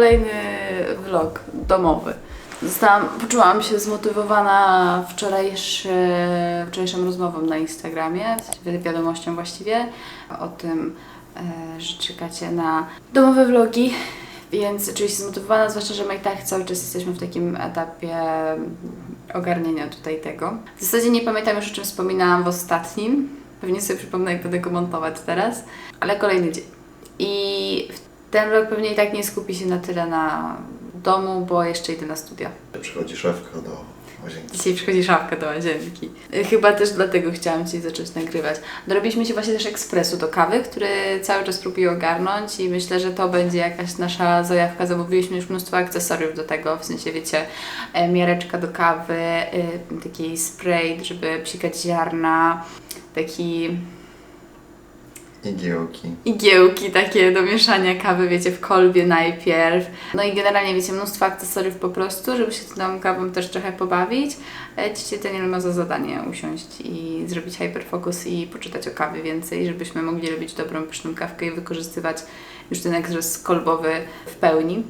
Kolejny vlog domowy. Zostałam, poczułam się zmotywowana wczorajszy, wczorajszą rozmową na Instagramie, wiadomością właściwie, o tym, e, że czekacie na domowe vlogi. Więc się zmotywowana, zwłaszcza, że my i tak cały czas jesteśmy w takim etapie ogarnienia tutaj tego. W zasadzie nie pamiętam już o czym wspominałam w ostatnim. Pewnie sobie przypomnę, jak będę go montować teraz. Ale kolejny dzień. I ten vlog pewnie i tak nie skupi się na tyle na domu, bo jeszcze idę na studia. Przychodzi szefka do łazienki. Dzisiaj przychodzi szafka do łazienki. Chyba też dlatego chciałam Ci zacząć nagrywać. Dorobiliśmy się właśnie też ekspresu do kawy, który cały czas próbuję ogarnąć i myślę, że to będzie jakaś nasza zajawka. Zamówiliśmy już mnóstwo akcesoriów do tego, w sensie wiecie, e, miareczka do kawy, e, taki spray, żeby psikać ziarna, taki Igiełki. igiełki takie do mieszania kawy, wiecie, w kolbie najpierw. No i generalnie, wiecie, mnóstwo akcesoriów po prostu, żeby się tą kawą też trochę pobawić. E, Dzisiaj Daniel ma za zadanie usiąść i zrobić hyperfocus i poczytać o kawie więcej, żebyśmy mogli robić dobrą, pyszną kawkę i wykorzystywać już ten ekspres kolbowy w pełni.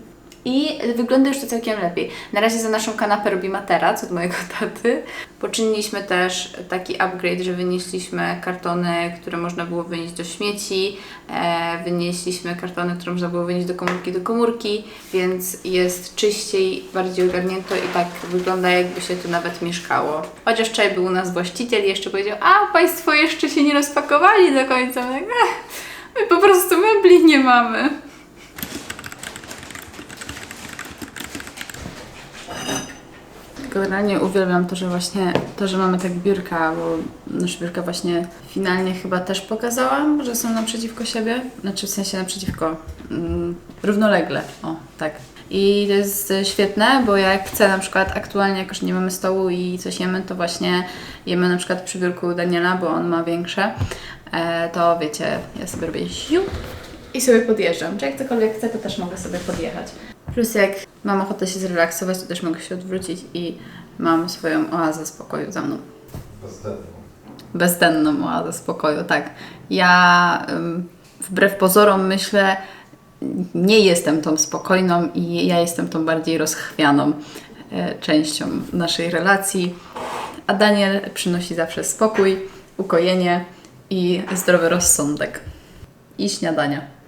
I wygląda już to całkiem lepiej. Na razie za naszą kanapę robi materac od mojego taty. Poczyniliśmy też taki upgrade, że wynieśliśmy kartony, które można było wynieść do śmieci, e, wynieśliśmy kartony, które można było wynieść do komórki do komórki, więc jest czyściej, bardziej ogarnięto i tak wygląda jakby się tu nawet mieszkało. Chociaż wczoraj był u nas właściciel i jeszcze powiedział, a Państwo jeszcze się nie rozpakowali do końca. Tak, "Ech, My po prostu mebli nie mamy. Generalnie uwielbiam to, że właśnie to, że mamy tak biurka, bo nasz biurka właśnie finalnie chyba też pokazałam, że są naprzeciwko siebie, znaczy w sensie naprzeciwko, mm, równolegle, o tak. I to jest świetne, bo jak chcę na przykład aktualnie, jak już nie mamy stołu i coś jemy, to właśnie jemy na przykład przy biurku Daniela, bo on ma większe, e, to wiecie, ja sobie robię siu i sobie podjeżdżam. Czy jak cokolwiek chcę, to też mogę sobie podjechać. Plus jak mam ochotę się zrelaksować, to też mogę się odwrócić i mam swoją oazę spokoju za mną. Bezdenną oazę spokoju, tak. Ja wbrew pozorom myślę, nie jestem tą spokojną i ja jestem tą bardziej rozchwianą e, częścią naszej relacji. A Daniel przynosi zawsze spokój, ukojenie i zdrowy rozsądek. I śniadania.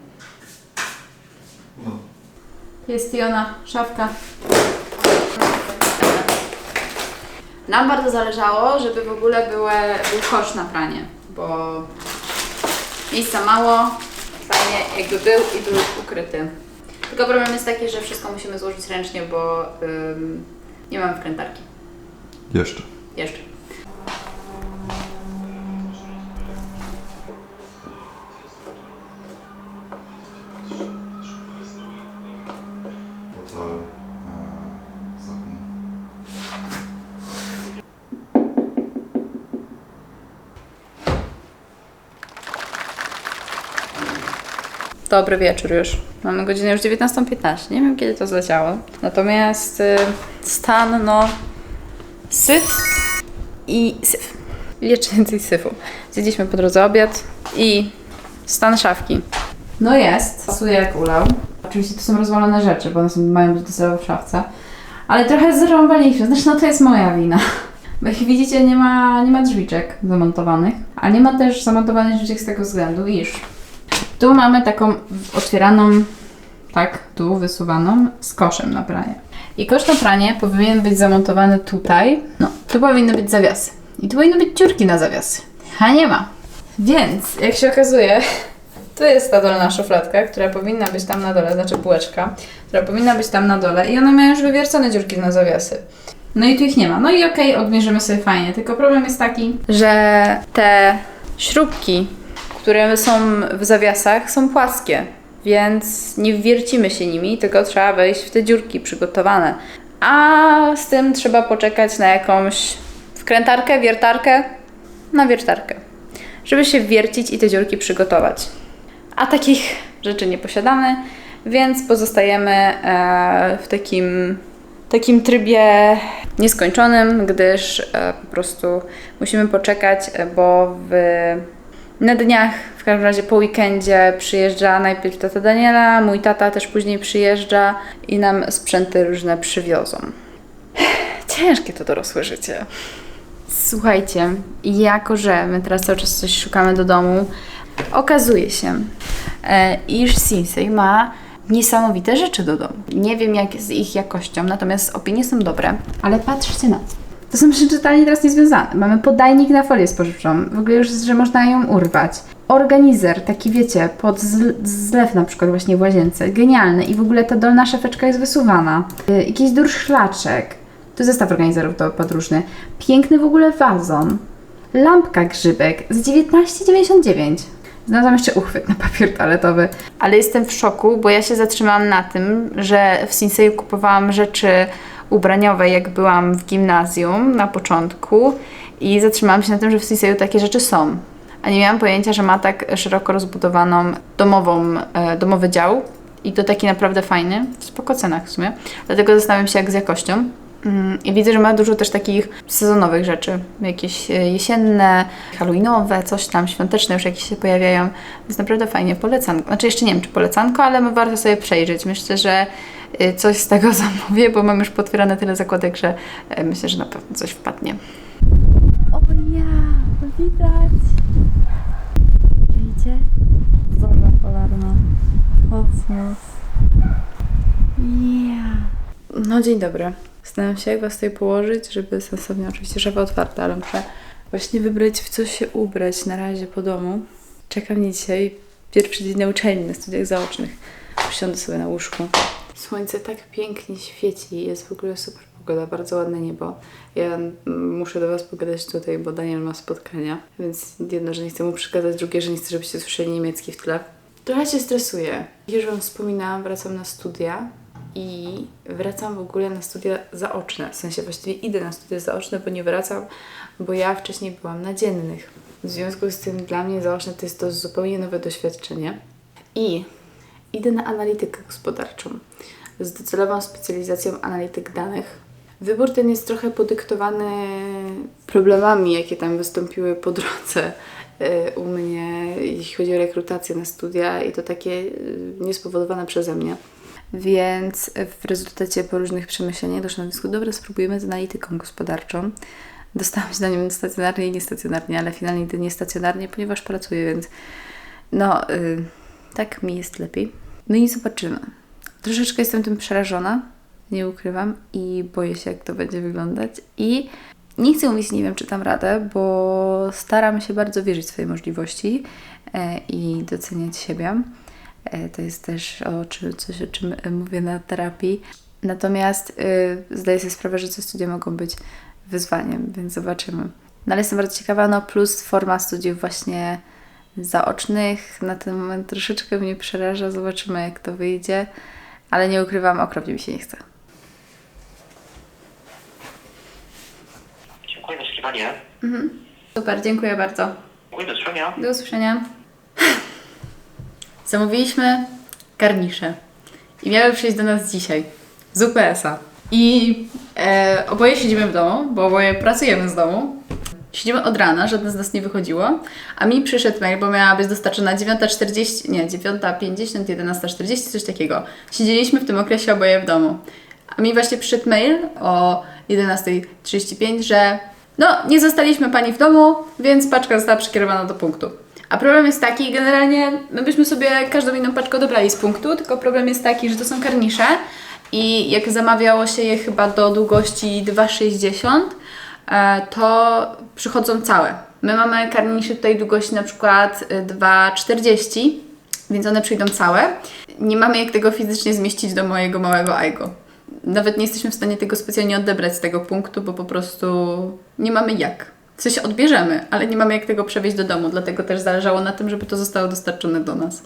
Jest i ona, szafka. Nam bardzo zależało, żeby w ogóle były, był kosz na pranie, bo miejsca mało, fajnie jakby był i był ukryty. Tylko problem jest taki, że wszystko musimy złożyć ręcznie, bo ym, nie mamy wkrętarki. Jeszcze. Jeszcze. Dobry wieczór już. Mamy godzinę już 19.15. Nie wiem kiedy to zleciało. Natomiast y, stan, no. Syf i syf. Jeszcze więcej syfu. Zjedliśmy po drodze obiad i stan szafki. No jest. Pasuje jak ulał. Oczywiście to są rozwalone rzeczy, bo one są, mają być docelowo w szafce. Ale trochę zrąbaliśmy. Znaczy, no to jest moja wina. Bo jak widzicie, nie ma, nie ma drzwiczek zamontowanych. A nie ma też zamontowanych drzwiczek z tego względu, iż tu mamy taką otwieraną, tak, tu wysuwaną z koszem na pranie. I kosz na pranie powinien być zamontowany tutaj. No, tu powinny być zawiasy. I tu powinny być dziurki na zawiasy. A nie ma. Więc, jak się okazuje, tu jest ta dolna szufladka, która powinna być tam na dole, znaczy półeczka, która powinna być tam na dole i one mają już wywiercone dziurki na zawiasy. No i tu ich nie ma. No i okej, odmierzymy sobie fajnie, tylko problem jest taki, że te śrubki, które są w zawiasach, są płaskie, więc nie wiercimy się nimi, tylko trzeba wejść w te dziurki przygotowane. A z tym trzeba poczekać na jakąś wkrętarkę, wiertarkę, na wiertarkę, żeby się wiercić i te dziurki przygotować. A takich rzeczy nie posiadamy, więc pozostajemy e, w takim, takim trybie nieskończonym, gdyż e, po prostu musimy poczekać, e, bo w Na dniach, w każdym razie po weekendzie przyjeżdża najpierw tata Daniela, mój tata też później przyjeżdża i nam sprzęty różne przywiozą. Ciężkie to dorosłe życie. Słuchajcie, jako że my teraz cały czas coś szukamy do domu, okazuje się, e, iż Sinsei ma niesamowite rzeczy do domu. Nie wiem jak z ich jakością, natomiast opinie są dobre, ale patrzcie na to. To są rzeczy totalnie teraz niezwiązane. Mamy podajnik na folię spożywczą, w ogóle już, że można ją urwać. Organizer, taki wiecie, pod zl- zlew na przykład właśnie w łazience. Genialny i w ogóle ta dolna szafeczka jest wysuwana. Y, jakiś durszlaczek. To zestaw organizerów do podróżny. Piękny w ogóle wazon. Lampka grzybek z 19,99. Znalazłam jeszcze uchwyt na papier toaletowy. Ale jestem w szoku, bo ja się zatrzymałam na tym, że w Sinseju kupowałam rzeczy ubraniowe, jak byłam w gimnazjum na początku i zatrzymałam się na tym, że w Sinseju takie rzeczy są. A nie miałam pojęcia, że ma tak szeroko rozbudowaną domową, e, domowy dział i to taki naprawdę fajny, w spoko cenach w sumie. Dlatego zastanawiam się jak z jakością. Mm, I widzę, że ma dużo też takich sezonowych rzeczy. Jakieś e, jesienne, halloweenowe, coś tam, świąteczne już jakieś się pojawiają. Jest naprawdę fajnie, polecanko. Znaczy jeszcze nie wiem, czy polecanko, ale warto sobie przejrzeć. Myślę, że coś z tego zamówię, bo mam już potwierane tyle zakładek, że e, myślę, że na pewno coś wpadnie. O ja, widać. Widzicie? Zorza polarna. Kosmos. Yeah. No dzień dobry. Zastanawiam się, jak Was tutaj położyć, żeby sensownie, oczywiście szafa otwarta, ale muszę właśnie wybrać, w co się ubrać na razie po domu. Czeka mnie dzisiaj pierwszy dzień na uczelni, na studiach zaocznych. Usiądę sobie na łóżku. Słońce tak pięknie świeci, jest w ogóle super pogoda, bardzo ładne niebo. Ja mm, muszę do Was pogadać tutaj, bo Daniel ma spotkania, więc jedno, że nie chcę mu przekazać, drugie, że nie chcę, żebyście słyszeli niemiecki w tle. Trochę się stresuję. Już Wam wspominałam, wracam na studia i wracam w ogóle na studia zaoczne. W sensie właściwie idę na studia zaoczne, bo nie wracam, bo ja wcześniej byłam na dziennych. W związku z tym dla mnie zaoczne to jest to zupełnie nowe doświadczenie. I idę na analitykę gospodarczą z docelową specjalizacją analityk danych. Wybór ten jest trochę podyktowany problemami, jakie tam wystąpiły po drodze y, u mnie, jeśli chodzi o rekrutację na studia i to takie y, niespowodowane przeze mnie. Więc w rezultacie po różnych przemyśleniach doszłam do wniosku, dobra, spróbujemy z analityką gospodarczą. Dostałam się na nią stacjonarnie i niestacjonarnie, ale finalnie idę niestacjonarnie, ponieważ pracuję, więc no, y, tak mi jest lepiej. No i zobaczymy. Troszeczkę jestem tym przerażona, nie ukrywam, i boję się, jak to będzie wyglądać. I nie chcę mówić, nie wiem, czy dam radę, bo staram się bardzo wierzyć w swoje możliwości e, i doceniać siebie. E, To jest też o czym, coś, o czym mówię na terapii. Natomiast y, zdaję sobie sprawę, że te studia mogą być wyzwaniem, więc zobaczymy. No ale jestem bardzo ciekawa, no plus forma studiów właśnie zaocznych na ten moment troszeczkę mnie przeraża. Zobaczymy, jak to wyjdzie, ale nie ukrywam, okropnie mi się nie chce. Dziękuję za skrzywanie. Super, dziękuję bardzo. Dziękuję do usłyszenia. Do usłyszenia. Zamówiliśmy karnisze i miały przyjść do nas dzisiaj z UPS-a. I e, oboje siedzimy w domu, bo oboje pracujemy z domu. Siedzimy od rana, żadne z nas nie wychodziło, a mi przyszedł mail, bo miała być dostarczona 9.40, nie, 9.50, 11.40, coś takiego. Siedzieliśmy w tym okresie oboje w domu. A mi właśnie przyszedł mail o 11.35, że no, nie zostaliśmy pani w domu, więc paczka została przekierowana do punktu. A problem jest taki, generalnie my byśmy sobie każdą inną paczkę odebrali z punktu, tylko problem jest taki, że to są karnisze i jak zamawiało się je chyba do długości 2,60, e, to przychodzą całe. My mamy karnisze tutaj długości na przykład y, 2,40, więc one przyjdą całe. Nie mamy jak tego fizycznie zmieścić do mojego małego Aigo. Nawet nie jesteśmy w stanie tego specjalnie odebrać z tego punktu, bo po prostu nie mamy jak. Sensie odbierzemy, ale nie mamy jak tego przewieźć do domu, dlatego też zależało na tym, żeby to zostało dostarczone do nas.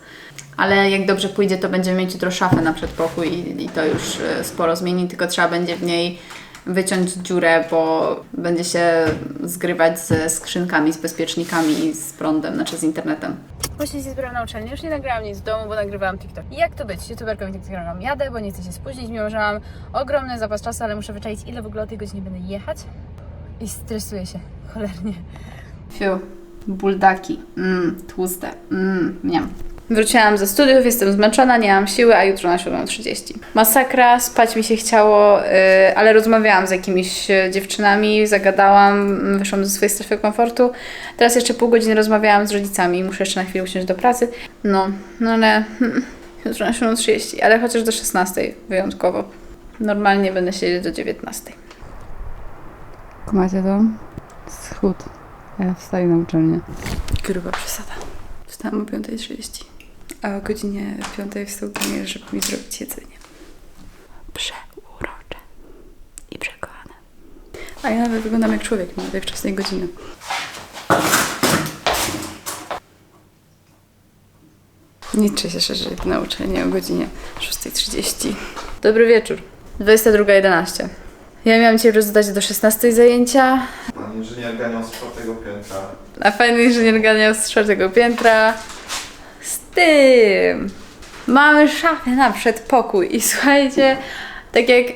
Ale jak dobrze pójdzie, to będziemy mieć jutro szafę na przedpokój i, i to już e, sporo zmieni, tylko trzeba będzie w niej wyciąć dziurę, bo będzie się zgrywać ze skrzynkami, z bezpiecznikami i z prądem, znaczy z internetem. Właśnie się zbieram na uczelnię, już nie nagrałam nic w domu, bo nagrywałam TikTok. I jak to być? YouTuberką i TikTokerką jadę, bo nie chcę się spóźnić, mimo że mam ogromny zapas czasu, ale muszę wyczaić, ile w ogóle o tej godzinie będę jechać. I stresuję się, cholernie. Fiu, Buldaki. Mmm, tłuste. Mmm, miam. Wróciłam ze studiów, jestem zmęczona, nie mam siły, a jutro na 7.30. Masakra, spać mi się chciało, yy, ale rozmawiałam z jakimiś yy, dziewczynami, zagadałam, mm, wyszłam ze swojej strefy komfortu. Teraz jeszcze pół godziny rozmawiałam z rodzicami, muszę jeszcze na chwilę usiąść do pracy. No, no ale hmm, jutro na 7.30, ale chociaż do 16.00 wyjątkowo. Normalnie będę siedzieć do 19.00. Kumacie to? Schód. Ja wstaję na uczelnię. Gruba przesada. Wstałam o 5.30, a o godzinie 5.00 wstał Daniel, żeby mi zrobić jedzenie. Przeurocze i przekochane. A ja nawet wyglądam jak człowiek, mimo tej wczesnej godziny. Niczego się szerzej na uczelnię o godzinie 6.30. Dobry wieczór. 22.11. Ja miałam dzisiaj rozdać do 16 zajęcia, Pan inżynier ganiał z czwartego piętra. a fajny inżynier ganiał z czwartego piętra. Tym mamy szafę na przedpokój i słuchajcie, tak jak y,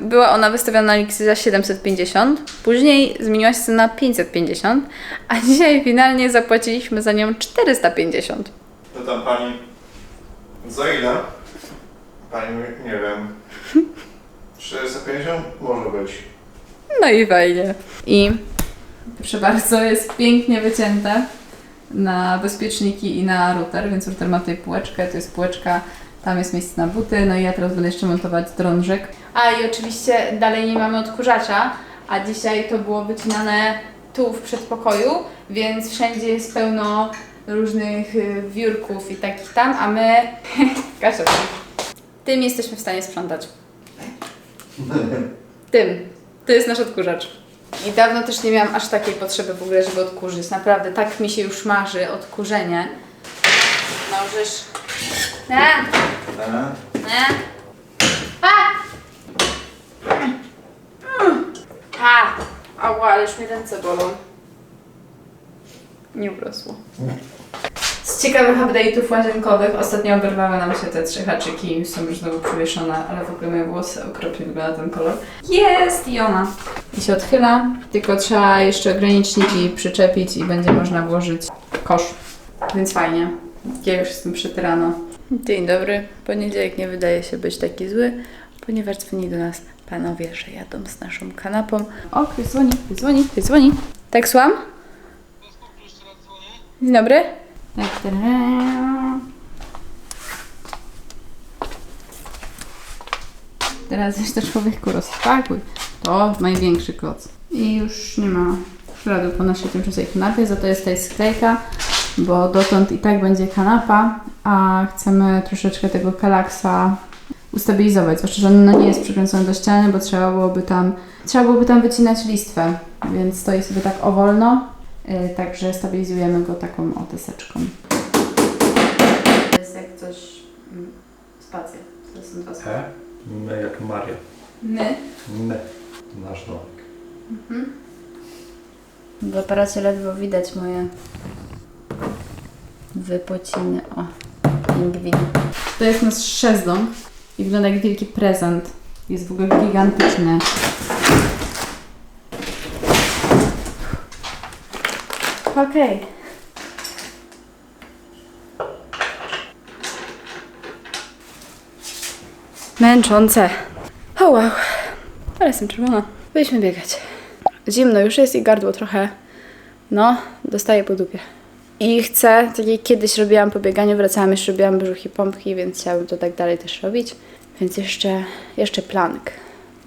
była ona wystawiona na Lixie za 750, później zmieniła się na 550, a dzisiaj finalnie zapłaciliśmy za nią 450. Pytam pani, za ile? Pani, mówi, nie wiem. 450? Może być. No i fajnie. I proszę bardzo, jest pięknie wycięte na bezpieczniki i na router, więc router ma tutaj półeczkę, to jest półeczka, tam jest miejsce na buty, no i ja teraz będę jeszcze montować drążek. A i oczywiście dalej nie mamy odkurzacza, a dzisiaj to było wycinane tu w przedpokoju, więc wszędzie jest pełno różnych y, wiórków i takich tam, a my... Kasia, tym jesteśmy w stanie sprzątać. Tym. To jest nasz odkurzacz. I dawno też nie miałam aż takiej potrzeby w ogóle, żeby odkurzyć. Naprawdę, tak mi się już marzy odkurzenie. Możesz... E? nie. A! A! Ała, ale już mi ręce bolą. Nie urosło. Z ciekawych update'ów łazienkowych ostatnio oberwały nam się te trzy haczyki są już znowu przywieszone, ale w ogóle moje włosy okropnie wygląda ten kolor. Jest i ona! I się odchyla, tylko trzeba jeszcze ograniczniki przyczepić i będzie można włożyć kosz. Więc fajnie. Ja już jestem przetyrana. Dzień dobry. Poniedziałek nie wydaje się być taki zły, ponieważ dzwoni do nas panowie, że jadą z naszą kanapą. O, ktoś dzwoni, ktoś dzwoni, ktoś dzwoni. Tak, słucham? Dzień dobry. Tak. Teraz jeszcze człowieku rozpakuj. To największy koc. I już nie ma śladu po naszej tymczasowej kanapie, za to jest tutaj sklejka, bo dotąd i tak będzie kanapa, a chcemy troszeczkę tego kalaksa ustabilizować, zwłaszcza, że on no nie jest przykręcony do ściany, bo trzeba byłoby tam, trzeba byłoby tam wycinać listwę, więc stoi sobie tak o wolno, yy, także stabilizujemy go taką otyseczką. To jest jak coś, mm, spacja, to są dwa E? My jak Maria. My? My. Nasz domek. W aparacie ledwo widać moje wypociny. O, pingwin. To jest nasz szezdong i wygląda jak wielki prezent. Jest w ogóle gigantyczny. Okej. Męczące. O wow. Ale jestem czerwona. Byliśmy biegać. Zimno już jest i gardło trochę, no, dostaje po dupie. I chcę, tak jak kiedyś robiłam po bieganiu, wracałam, jeszcze robiłam brzuch i pompki, więc chciałabym to tak dalej też robić. Więc jeszcze, jeszcze plank,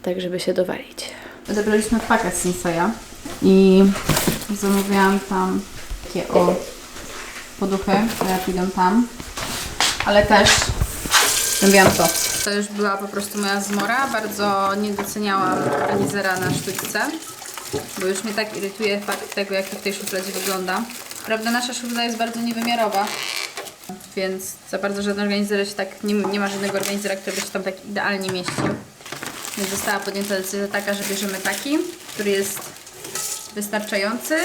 tak żeby się dowalić. Odebraliśmy pakiet Senseja i zamówiłam tam takie o poduchy, które idą tam, ale też Zrobiłam to. To już była po prostu moja zmora. Bardzo nie doceniałam organizera na sztućce, bo już mnie tak irytuje fakt tego, jak to w tej szufladzie wygląda. Prawda, nasza szuflada jest bardzo niewymiarowa, więc za bardzo żaden organizer się tak, nie, nie ma żadnego organizera, który by się tam tak idealnie mieścił. Więc została podjęta decyzja taka, że bierzemy taki, który jest wystarczający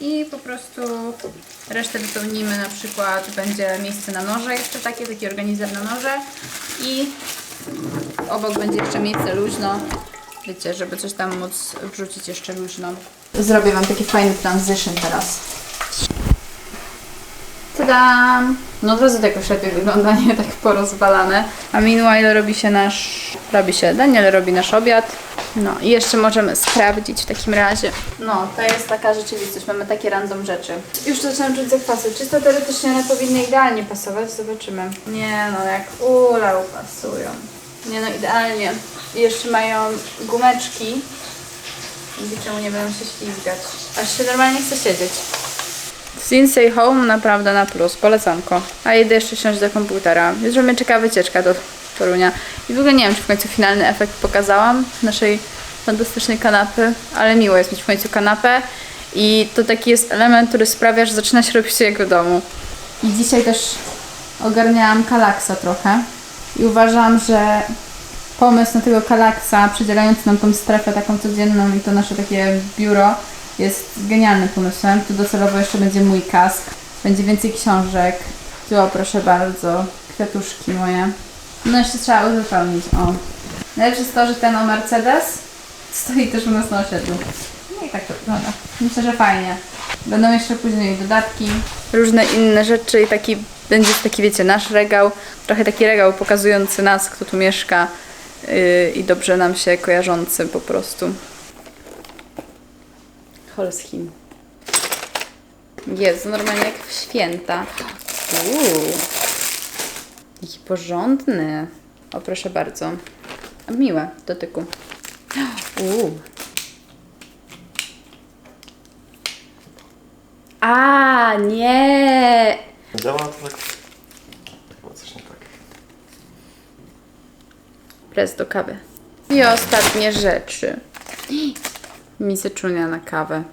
i po prostu resztę wypełnimy, na przykład będzie miejsce na noże jeszcze takie, taki organizer na noże i obok będzie jeszcze miejsce luźno, wiecie, żeby coś tam móc wrzucić jeszcze luźno. Zrobię Wam taki fajny transition teraz. Tadam! No od razu to jakoś lepiej wygląda, nie tak porozwalane. A meanwhile robi się nasz... Robi się, Daniel robi nasz obiad. No i jeszcze możemy sprawdzić w takim razie. No, to jest taka rzeczywistość, mamy takie random rzeczy. Już zaczynam czuć zakwasy. Czysto teoretycznie one powinny idealnie pasować, zobaczymy. Nie no, jak ulał pasują. Nie no, idealnie. I jeszcze mają gumeczki. Dzięki czemu nie będą się ślizgać. Aż się normalnie chce siedzieć. Sinsei Home naprawdę na plus, polecanko. A jedę jeszcze siąść do komputera. Jutro mnie czeka wycieczka do Torunia. I w ogóle nie wiem, czy w końcu finalny efekt pokazałam naszej fantastycznej kanapy, ale miło jest mieć w końcu kanapę. I to taki jest element, który sprawia, że zaczyna się robić jak w domu. I dzisiaj też ogarniałam kalaksa trochę. I uważam, że pomysł na tego kalaksa, przydzielający nam tą strefę taką codzienną i to nasze takie biuro jest genialnym pomysłem. Tu docelowo jeszcze będzie mój kask, będzie więcej książek. Tu proszę bardzo, kwiatuszki moje. No jeszcze trzeba uzupełnić, o. Najlepsze jest to, że ten o Mercedes stoi też u nas na osiedlu. No i tak to wygląda. Myślę, że fajnie. Będą jeszcze później dodatki, różne inne rzeczy i taki będzie taki, wiecie, nasz regał. Trochę taki regał pokazujący nas, kto tu mieszka yy, i dobrze nam się kojarzący po prostu. Holschim. Jest normalnie jak w święta. Uuu. Jaki porządny. O, proszę bardzo. Miłe w dotyku. Uuu. A, nie! Działa to tak... Chyba coś nie tak. Pres do kawy. I ostatnie rzeczy. Miseczunia na kawę.